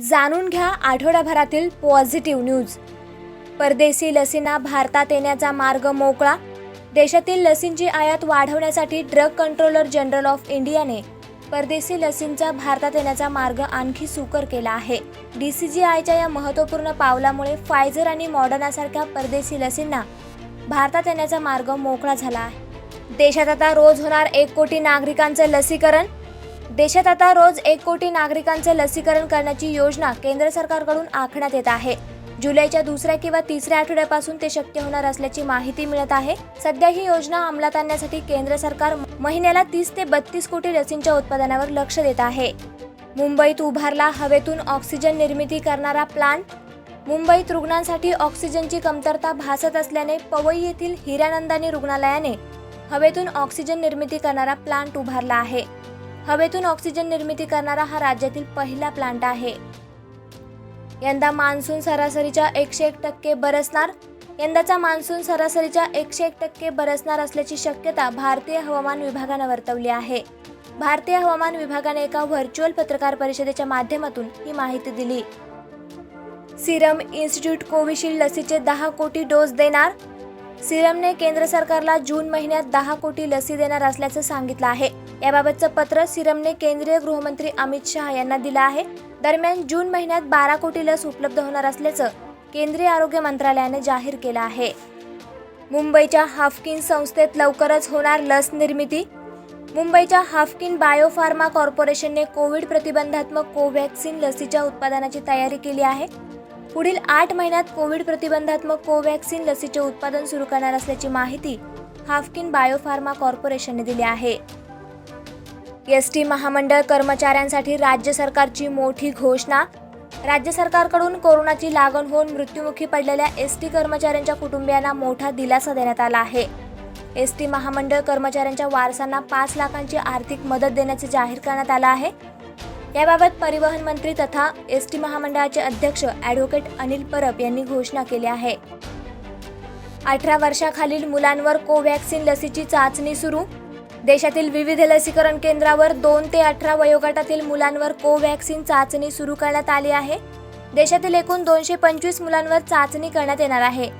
जाणून घ्या आठवड्याभरातील positive news. परदेशी लसींना भारतात येण्याचा मार्ग मोकळा? देशातील लसींची आयात वाढवण्यासाठी ड्रग कंट्रोलर जनरल ऑफ इंडियाने परदेशी लसींचा भारतात येण्याचा मार्ग आणखी सुकर केला आहे. डी सी जी आयच्या या महत्त्वपूर्ण पावलामुळे फायझर आणि मॉडर्नासारख्या परदेशी लसींना भारतात येण्याचा मार्ग मोकळा झाला आहे. देशात आता रोज होणार एक कोटी नागरिकांचं लसीकरण? देशात आता रोज एक कोटी नागरिकांचे लसीकरण करण्याची योजना केंद्र सरकारकडून आखण्यात येत आहे. जुलैच्या दुसऱ्या किंवा तिसऱ्या आठवड्यापासून ते शक्य होणार असल्याची माहिती मिळत आहे. सध्या ही योजना अंमलात आणण्यासाठी केंद्र सरकार महिन्याला तीस ते बत्तीस कोटी लसींच्या उत्पादनावर लक्ष देत आहे. मुंबईत उभारला हवेतून ऑक्सिजन निर्मिती करणारा प्लांट मुंबईत रुग्णांसाठी ऑक्सिजनची कमतरता भासत असल्याने पवई येथील हिरानंदानी रुग्णालयाने हवेतून ऑक्सिजन निर्मिती करणारा प्लांट उभारला आहे. हवेतून ऑक्सिजन निर्मिती करणारा हा राज्यातील पहिला प्लांट आहे. यंदा मान्सून सरासरीच्या एकशे एक टक्के बरसणार. यंदाचा मान्सून सरासरीच्या एकशे एक टक्के बरसणार असल्याची शक्यता भारतीय हवामान विभागानं वर्तवली आहे. भारतीय हवामान विभागाने एका व्हर्च्युअल पत्रकार परिषदेच्या माध्यमातून ही माहिती दिली. सिरम इन्स्टिट्यूट कोविशिल्ड लसीचे दहा कोटी डोस देणार. सिरमने केंद्र सरकारला जून महिन्यात दहा कोटी लसी देणार असल्याचं सांगितलं आहे. याबाबतचं पत्र सिरमने केंद्रीय गृहमंत्री अमित शहा यांना दिलं आहे. दरम्यान जून महिन्यात बारा कोटी लस उपलब्ध होणार असल्याचं केंद्रीय आरोग्य मंत्रालयाने जाहीर केलं आहे. मुंबईच्या हाफकिन संस्थेत लवकरच होणार लस निर्मिती. मुंबईच्या हाफकिन बायोफार्मा कॉर्पोरेशनने कोविड प्रतिबंधात्मक कोव्हॅक्सिन लसीच्या उत्पादनाची तयारी केली आहे. पुढील आठ महिन्यात कोविड प्रतिबंधात्मक कोव्हॅक्सिन लसीचे उत्पादन सुरू करणार असल्याची माहिती हाफकिन बायोफार्मा कॉर्पोरेशनने दिली आहे. एस टी महामंडळ कर्मचाऱ्यांसाठी राज्य सरकारची मोठी घोषणा. राज्य सरकारकडून कोरोनाची लागण होऊन मृत्युमुखी पडलेल्या एस टी कर्मचाऱ्यांच्या कुटुंबियांना मोठा दिलासा देण्यात आला आहे. एस टी महामंडळ कर्मचाऱ्यांच्या वारसांना पाच लाखांची आर्थिक मदत देण्याचे जाहीर करण्यात आलं आहे. याबाबत परिवहन मंत्री तथा एस टी महामंडळाचे अध्यक्ष ॲडव्होकेट अनिल परब यांनी घोषणा केली आहे अठरा वर्षाखालील मुलांवर कोव्हॅक्सिन लसीची चाचणी सुरू. देशातील विविध लसीकरण केंद्रावर दोन ते अठरा वयोगटातील मुलांवर कोव्हॅक्सिन चाचणी सुरू करण्यात आली आहे. देशातील एकूण दोनशे पंचवीस मुलांवर चाचणी करण्यात येणार आहे.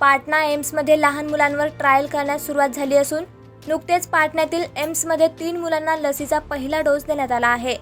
पाटणा एम्समध्ये लहान मुलांवर ट्रायल करण्यास सुरुवात झाली असून नुकतेच पाटण्यातील एम्समध्ये तीन मुलांना लसीचा पहिला डोस देण्यात आला आहे.